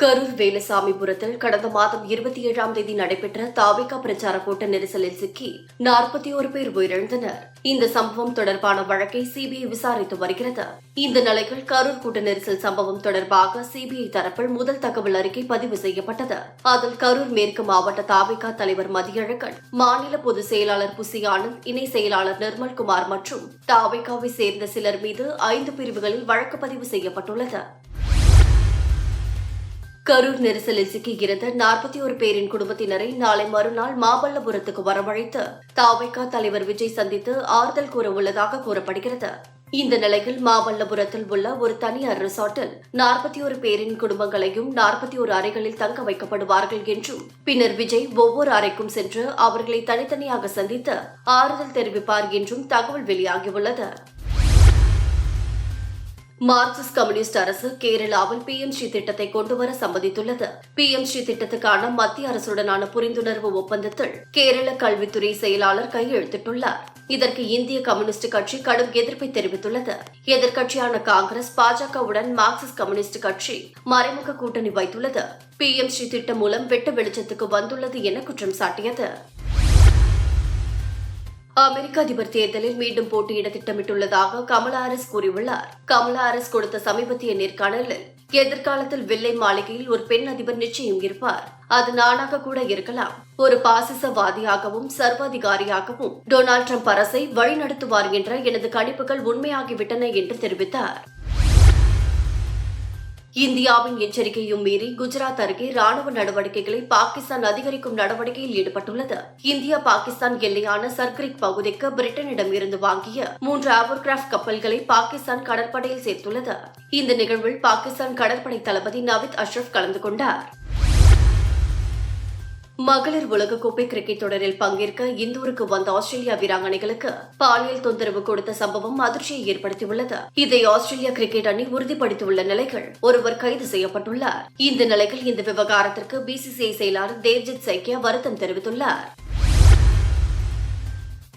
கரூர் வேலுசாமிபுரத்தில் கடந்த மாதம் இருபத்தி ஏழாம் தேதி நடைபெற்ற தாவிகா பிரச்சார கூட்ட நெரிசலில் சிக்கி நாற்பத்தி ஒரு பேர் உயிரிழந்தனர். இந்த சம்பவம் தொடர்பான வழக்கை சிபிஐ விசாரித்து வருகிறது. இந்த நிலையில் கரூர் கூட்ட நெரிசல் சம்பவம் தொடர்பாக சிபிஐ தரப்பில் முதல் தகவல் அறிக்கை பதிவு செய்யப்பட்டது. அதில் கரூர் மேற்கு மாவட்ட தாவிகா தலைவர் மதியழகன் மாநில பொதுச் செயலாளர் புசி ஆனந்த் இணை செயலாளர் நிர்மல்குமார் மற்றும் தாவிகாவை சேர்ந்த சிலர் மீது ஐந்து பிரிவுகளில் வழக்கு பதிவு செய்யப்பட்டுள்ளது. கரூர் நெரிசலில் சிக்கியிருந்த நாற்பத்தி ஒரு பேரின் குடும்பத்தினரை நாளை மறுநாள் மாமல்லபுரத்துக்கு வரவழைத்து தாவைக்கா தலைவர் விஜய் சந்தித்து ஆறுதல் கூற உள்ளதாக கூறப்படுகிறது. இந்த நிலையில் மாமல்லபுரத்தில் உள்ள ஒரு தனியார் ரிசார்ட்டில் நாற்பத்தி ஒரு பேரின் குடும்பங்களையும் நாற்பத்தி ஒரு அறைகளில் தங்க வைக்கப்படுவார்கள் என்றும் பின்னர் விஜய் ஒவ்வொரு அறைக்கும் சென்று அவர்களை தனித்தனியாக சந்தித்து ஆறுதல் தெரிவிப்பார் என்றும் தகவல் வெளியாகியுள்ளது. மார்க்சிஸ்ட் கம்யூனிஸ்ட் அரசு கேரளாவில் பிஎம்சி திட்டத்தை கொண்டுவர சம்மதித்துள்ளது. பிஎம்சி திட்டத்துக்கான மத்திய அரசுடனான புரிந்துணர்வு ஒப்பந்தத்தில் கேரள கல்வித்துறை செயலாளர் கையெழுத்திட்டுள்ளார். இதற்கு இந்திய கம்யூனிஸ்ட் கட்சி கடும் எதிர்ப்பை தெரிவித்துள்ளது. எதிர்க்கட்சியான காங்கிரஸ் பாஜகவுடன் மார்க்சிஸ்ட் கம்யூனிஸ்ட் கட்சி மறைமுக கூட்டணி வைத்துள்ளது. பிஎம்சி திட்டம் மூலம் வெட்ட வெளிச்சத்துக்கு வந்துள்ளது என குற்றம் சாட்டியது. அமெரிக்க அதிபர் தேர்தலில் மீண்டும் போட்டியிட திட்டமிட்டுள்ளதாக கமலா ஹாரிஸ் கூறியுள்ளார். கமலா ஹாரிஸ் கொடுத்த சமீபத்திய நேர்காணலில் எதிர்காலத்தில் வெள்ளை மாளிகையில் ஒரு பெண் அதிபர் நிச்சயம் இருப்பார். அது நானாக கூட இருக்கலாம். ஒரு பாசிசவாதியாகவும் சர்வாதிகாரியாகவும் டொனால்ட் ட்ரம்ப் அரசை வழிநடத்துவார் என்ற எனது கணிப்புகள் உண்மையாகிவிட்டன என்று தெரிவித்தார். இந்தியாவின் எச்சரிக்கையும் மீறி குஜராத் அருகே ராணுவ நடவடிக்கைகளை பாகிஸ்தான் அதிகரிக்கும் நடவடிக்கையில் ஈடுபட்டுள்ளது. இந்தியா பாகிஸ்தான் எல்லையான சர்க்ரிக் பகுதிக்கு பிரிட்டனிடம் இருந்து வாங்கிய மூன்று ஆவர்கிராஃப்ட் கப்பல்களை பாகிஸ்தான் கடற்படையில் சேர்த்துள்ளது. இந்த நிகழ்வில் பாகிஸ்தான் கடற்படை தளபதி நவித் அஷ்ரப் கலந்து கொண்டார். மகளிர் உலகக்கோப்பை கிரிக்கெட் தொடரில் பங்கேற்க இந்தூருக்கு வந்த ஆஸ்திரேலியா வீராங்கனைகளுக்கு பாலியல் தொந்தரவு கொடுத்த சம்பவம் அதிர்ச்சியை ஏற்படுத்தியுள்ளது. இதை ஆஸ்திரேலியா கிரிக்கெட் அணி உறுதிப்படுத்தியுள்ள நிலைகள் ஒருவர் கைது செய்யப்பட்டுள்ளார். இந்த நிலையில் இந்த விவகாரத்திற்கு பிசிசிஐ செயலாளர் தேவ்ஜித் சைக்கியா வருத்தம் தெரிவித்துள்ளார்.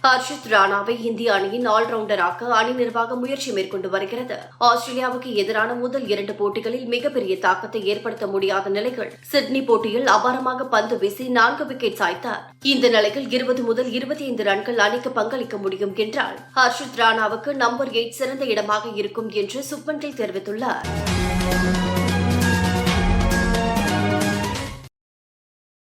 ஹர்ஷித் ராணாவை இந்திய அணியின் ஆல்ரவுண்டராக அணி நிர்வாகம் முயற்சி மேற்கொண்டு வருகிறது. ஆஸ்திரேலியாவுக்கு எதிரான முதல் இரண்டு போட்டிகளில் மிகப்பெரிய தாக்கத்தை ஏற்படுத்த முடியாத நிலைகள் சிட்னி போட்டியில் அபாரமாக பந்து வீசி நான்கு விக்கெட் சாய்த்தார். இந்த நிலையில் இருபது முதல் இருபத்தி ஐந்து ரன்கள் அணிக்கு பங்களிக்க முடியும் என்றால் ஹர்ஷித் ராணாவுக்கு நம்பர் எயிட் சிறந்த இடமாக இருக்கும் என்று சுப்மன் கில் தெரிவித்துள்ளார்.